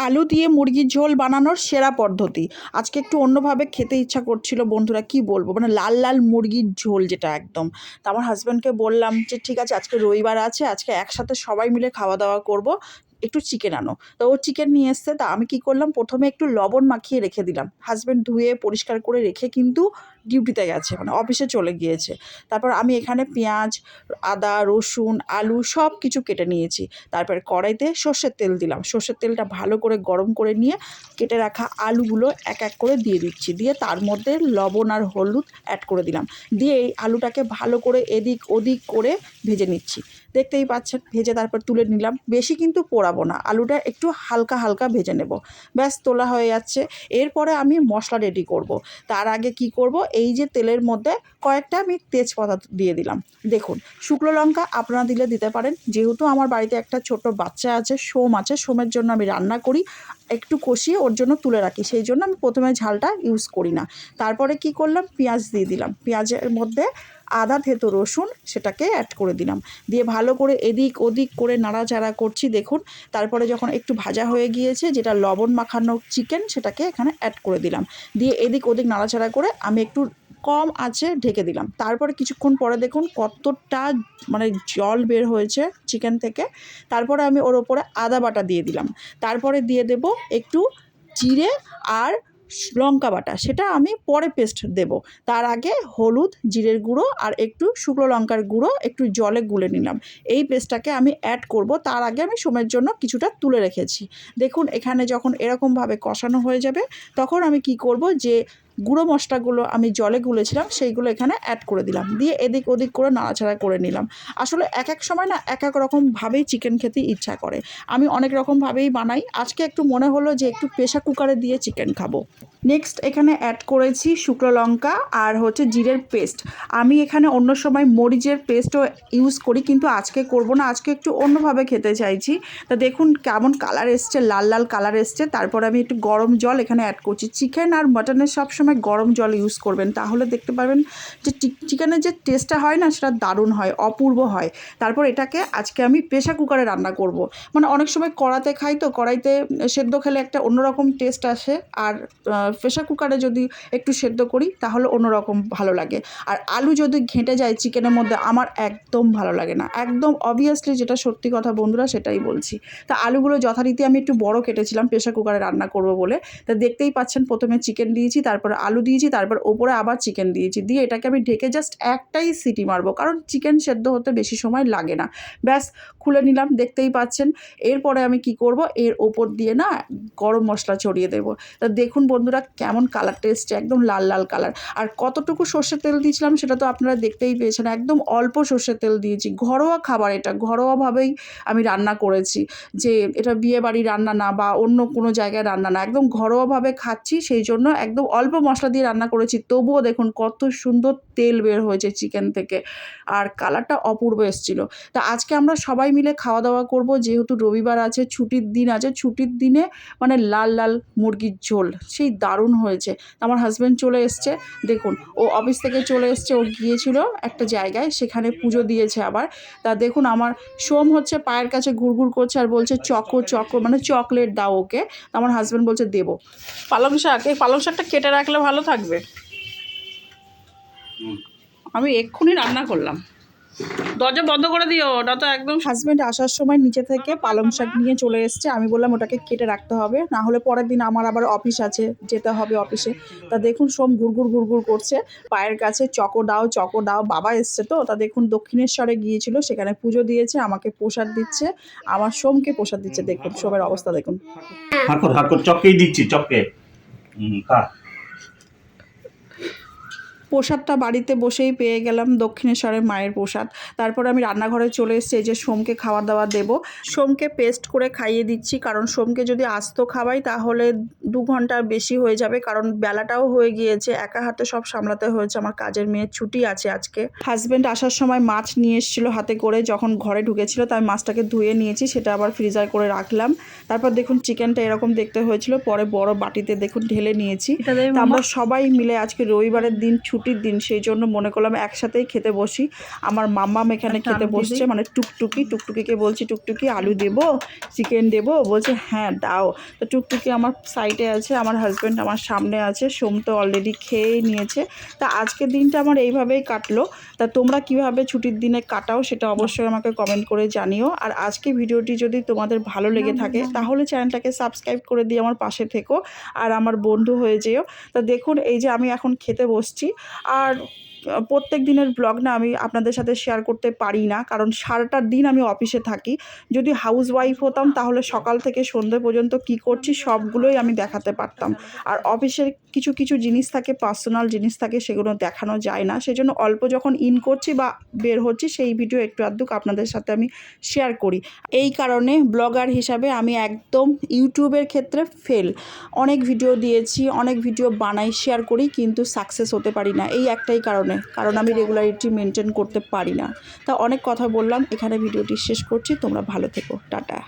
আলু দিয়ে মুরগির ঝোল বানানোর সেরা পদ্ধতি। আজকে একটু অন্যভাবে খেতে ইচ্ছা করছিল বন্ধুরা, কি বলব? মানে লাল লাল মুরগির ঝোল যেটা একদম। তা আমার হাজব্যান্ডকে বললাম যে, ঠিক আছে, আজকে রবিবার আছে, আজকে একসাথে সবাই মিলে খাওয়া দাওয়া করব। একটু চিকেন আনো। তো ও চিকেন নিয়ে এসছে, তা আমি কি করলাম, প্রথমে একটু লবণ মাখিয়ে রেখে দিলাম। হাজব্যান্ড ধুয়ে পরিষ্কার করে রেখে কিন্তু ডিউটিতে গেছে মানে অফিসে চলে গিয়েছে। তারপর আমি এখানে পেঁয়াজ, আদা, রসুন, আলু সব কিছু কেটে নিয়েছি। তারপর কড়াইতে সর্ষের তেল দিলাম। সর্ষের তেলটা ভালো করে গরম করে নিয়ে কেটে রাখা আলুগুলো এক এক করে দিয়ে দিচ্ছি। দিয়ে তার মধ্যে লবণ আর হলুদ অ্যাড করে দিলাম। দিয়ে এই আলুটাকে ভালো করে এদিক ওদিক করে ভেজে নিচ্ছি। দেখতেই পাচ্ছেন, ভেজে তারপর তুলে নিলাম। বেশি কিন্তু পোড়াবো না, আলুটা একটু হালকা হালকা ভেজে নেব। ব্যাস, তোলা হয়ে যাচ্ছে। এরপরে আমি মশলা রেডি করব। তার আগে কি করব? এই যে তেলের মধ্যে কয়েকটা আমি তেজপাতা দিয়ে দিলাম। দেখুন, শুকনো লঙ্কা আপনারা দিলে দিতে পারেন। যেহেতু আমার বাড়িতে একটা ছোট বাচ্চা আছে, সোম আছে, সোমের জন্য আমি রান্না করি। একটু কষিয়ে ওর জন্য তুলে রাখি। সেই জন্য আমি প্রথমে ঝালটা ইউজ করি না। তারপরে কি করলাম? পেঁয়াজ দিয়ে দিলাম। পেঁয়াজের মধ্যে আদা, থেতো, রসুন সেটাকে অ্যাড করে দিলাম। দিয়ে ভালো করে এদিক ওদিক করে নাড়াচাড়া করছি, দেখুন। তারপরে যখন একটু ভাজা হয়ে গিয়েছে, যেটা লবণ মাখানো চিকেন সেটাকে এখানে অ্যাড করে দিলাম। দিয়ে এদিক ওদিক নাড়াচাড়া করে আমি একটু কম আছে, ঢেকে দিলাম। তারপরে কিছুক্ষণ পরে দেখুন কতটা মানে জল বের হয়েছে চিকেন থেকে। তারপরে আমি ওর ওপরে আদা বাটা দিয়ে দিলাম। তারপরে দিয়ে দেব একটু জিরে আর লঙ্কা বাটা। সেটা আমি পরে পেস্ট দেব। তার আগে হলুদ, জিরের গুঁড়ো আর একটু শুকনো লঙ্কার গুঁড়ো একটু জলে গুলে নিলাম। এই পেস্টটাকে আমি অ্যাড করব। তার আগে আমি সময়ের জন্য কিছুটা তুলে রেখেছি। দেখুন এখানে যখন এরকমভাবে কষানো হয়ে যাবে, তখন আমি কি করব যে গুঁড়ো মশলাগুলো আমি জলে গুলেছিলাম, সেইগুলো এখানে অ্যাড করে দিলাম। দিয়ে এদিক ওদিক করে নাড়াচাড়া করে নিলাম। আসলে এক এক সময় না এক এক রকমভাবেই চিকেন খেতে ইচ্ছা করে। আমি অনেক রকমভাবেই বানাই। আজকে একটু মনে হলো যে একটু প্রেশার কুকারে দিয়ে চিকেন খাব। নেক্সট এখানে অ্যাড করেছি শুকনো লঙ্কা আর হচ্ছে জিরের পেস্ট আমি এখানে অন্য সময় মরিচের পেস্টও ইউজ করি, কিন্তু আজকে করব না। আজকে একটু অন্যভাবে খেতে চাইছি। তা দেখুন কেমন কালার এসছে, লাল লাল কালার এসছে। তারপর আমি একটু গরম জল এখানে অ্যাড করছি। চিকেন আর মাটনের সবসময় গরম জল ইউজ করবেন, তাহলে দেখতে পারবেন যে চিকেনের যে টেস্টটা হয় না, সেটা দারুণ হয়, অপূর্ব হয়। তারপর এটাকে আজকে আমি প্রেশার কুকারে রান্না করব। মানে অনেক সময় কড়াতে খাই তো, কড়াইতে সেদ্ধ খেলে একটা অন্যরকম টেস্ট আসে। আর প্রেশার কুকারে যদি একটু সেদ্ধ করি, তাহলে অন্যরকম ভালো লাগে। আর আলু যদি ঘেঁটে যায় চিকেনের মধ্যে, আমার একদম ভালো লাগে না। একদম অবভিয়াসলি যেটা সত্যি কথা বন্ধুরা, সেটাই বলছি। তা আলুগুলো যথারীতি আমি একটু বড় কেটেছিলাম প্রেশার কুকারে রান্না করব বলে। তা দেখতেই পাচ্ছেন, প্রথমে চিকেন দিয়েছি, তারপর আলু দিয়েছি, তারপর ওপরে আবার চিকেন দিয়েছি। দিয়ে এটাকে আমি ঢেকে জাস্ট একটাই সিটি মারবো, কারণ চিকেন সেদ্ধ হতে বেশি সময় লাগে না। ব্যাস, খুলে নিলাম, দেখতেই পাচ্ছেন। এরপরে আমি কি করব? এর ওপর দিয়ে না গরম মশলা ছড়িয়ে দেবো। তা দেখুন বন্ধুরা, কেমন কালার এসছে একদম লাল লাল কালার আর কতটুকু সর্ষের তেল দিয়েছিলাম সেটা তো আপনারা দেখতেই পেয়েছেন, একদম অল্প সর্ষের তেল দিয়েছি। ঘরোয়া খাবার এটা, ঘরোয়াভাবেই আমি রান্না করেছি। যে এটা বিয়ে বাড়ি রান্না না বা অন্য কোনো জায়গায় রান্না না, একদম ঘরোয়াভাবে খাচ্ছি, সেই জন্য একদম অল্প মশলা দিয়ে রান্না করেছি। তবুও দেখুন কত সুন্দর তেল বের হয়েছে চিকেন থেকে। আর কালারটা অপূর্ব এসেছিল। তা আজকে আমরা সবাই মিলে খাওয়া দাওয়া করব। যেহেতু রবিবার আছে, ছুটির দিন আছে, ছুটির দিনে মানে লাল লাল মুরগির ঝোল, সেই দারুণ হয়েছে। আমার হাজব্যান্ড চলে এসছে। দেখুন, ও অফিস থেকে চলে এসছে, ও গিয়েছিল একটা জায়গায়, সেখানে পুজো দিয়েছে আবার। তা দেখুন আমার সোম হচ্ছে, পায়ের কাছে ঘুরঘুর করছে আর বলছে, চকো চকো মানে চকলেট দাও ওকে। আমার হাজব্যান্ড বলছে, দেবো। পালং শাক, এই পালং শাকটা কেটে রাখলে ভালো থাকবে। আমি এক্ষুনি রান্না করলাম। দরজা বন্ধ করে দিও ওটা তো একদম হাজব্যান্ড আসার সময় নিচে থেকে পালং শাক নিয়ে চলে এসছে। আমি বললাম ওটাকে কেটে রাখতে হবে। না হলে পরের দিন আমার আবার অফিস আছে যেতে হবে অফিসে। তা দেখুন সোম ঘুরঘুর ঘুরঘুর করছে। পায়ের কাছে চকো দাও চকো দাও বাবা এসছে তো। তা দেখুন দক্ষিণেশ্বরে গিয়েছিল সেখানে পুজো দিয়েছে আমাকে প্রসাদ দিচ্ছে। আমার সোমকে প্রসাদ দিচ্ছে দেখুন সোমের অবস্থা দেখুন। হাকর হাকর চককেই দিচ্ছি চককে। হুম খা। প্রসাদটা বাড়িতে বসেই পেয়ে গেলাম দক্ষিণেশ্বরের মায়ের প্রসাদ। তারপর আমি রান্নাঘরে চলে এসেছি এই যে সোমকে খাওয়া দাওয়া দেবো। সোমকে পেস্ট করে খাইয়ে দিচ্ছি কারণ সোমকে যদি আস্ত খাওয়াই তাহলে দু ঘণ্টা বেশি হয়ে যাবে কারণ বেলাটাও হয়ে গিয়েছে একা হাতে সব সামলাতে হয়েছে আমার কাজের মেয়ের ছুটি আছে আজকে। হাজব্যান্ড আসার সময় মাছ নিয়ে এসেছিল হাতে করে যখন ঘরে ঢুকেছিল তাই মাছটাকে ধুয়ে নিয়েছি সেটা আবার ফ্রিজার করে রাখলাম। তারপর দেখুন চিকেনটা এরকম দেখতে হয়েছিল পরে বড় বাটিতে দেখুন ঢেলে নিয়েছি। আমরা সবাই মিলে আজকে রবিবারের দিন ছুটি ছুটির দিন সেই জন্য মনে করলাম একসাথেই খেতে বসি। আমার মাম্মাম এখানে খেতে বসছে মানে টুকটুকি টুকটুকিকে বলছি টুকটুকি আলু দেবো চিকেন দেবো? বলছে হ্যাঁ দাও। তো টুকটুকি আমার সাইডে আছে আমার হাজব্যান্ড আমার সামনে আছে সোম তো অলরেডি খেয়েই নিয়েছে। তা আজকের দিনটা আমার এইভাবেই কাটলো। তা তোমরা কীভাবে ছুটির দিনে কাটাও সেটা অবশ্যই আমাকে কমেন্ট করে জানিও। আর আজকে ভিডিওটি যদি তোমাদের ভালো লেগে থাকে তাহলে চ্যানেলটাকে সাবস্ক্রাইব করে দিয়ে আমার পাশে থেকো আর আমার বন্ধু হয়ে যেও। তা দেখুন এই যে আমি এখন খেতে বসছি। আর প্রত্যেক দিনের ব্লগ না আমি আপনাদের সাথে শেয়ার করতে পারি না। কারণ সারাটা দিন আমি অফিসে থাকি। যদি হাউস ওয়াইফ হতাম, তাহলে সকাল থেকে সন্ধে পর্যন্ত কি করছি, সবগুলোই আমি দেখাতে পারতাম। আর অফিসের কিছু কিছু জিনিস থাকে পার্সোনাল জিনিস থাকে, সেগুলো দেখানো যায় না। সেই জন্য অল্প যখন ইন করছি বা বের হচ্ছি, সেই ভিডিও একটু আধটুক আপনাদের সাথে আমি শেয়ার করি। এই কারণে ব্লগার হিসাবে আমি একদম ইউটিউবের ক্ষেত্রে ফেল অনেক ভিডিও দিয়েছি, অনেক ভিডিও বানাই শেয়ার করি, কিন্তু সাকসেস হতে পারি না। এই একটাই কারণে, কারণ আমি রেগুলারিটি মেনটেন করতে পারি না। তা অনেক কথা বললাম, এখানে ভিডিওটি শেষ করছি, তোমরা ভালো থেকো, টাটা।